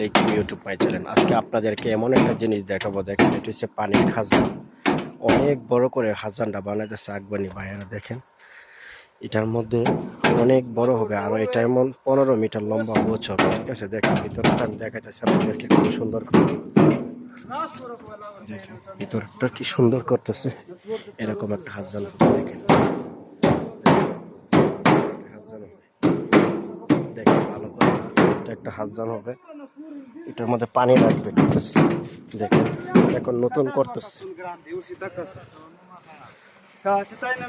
লেকিন YouTube my channel আজকে আপনাদেরকে এমন একটা জিনিস দেখাবো, দেখেন, এটি হচ্ছে পানির খাজান। অনেক বড় করে খাজানটা বানাইতেছে আকবানি ভাইয়েরা, দেখেন। এটার মধ্যে অনেক বড় হবে, আর এটা এমন পনেরো মিটার লম্বা গোছ হবে ঠিক আছে? দেখেন, ভিতরটা আমি আপনাদেরকে খুব সুন্দর করে। দেখেন, ভিতরটা কি সুন্দর করতেছে। এরকম একটা হাজান হবে, দেখেন। দেখেন, ভালো করে এটা একটা হাজান হবে। এটার মধ্যে পানি রাখবে ঠিক আছে দেখেন এখন নতুন করতেছে grande, eu se tá cansado. Tá, você tá indo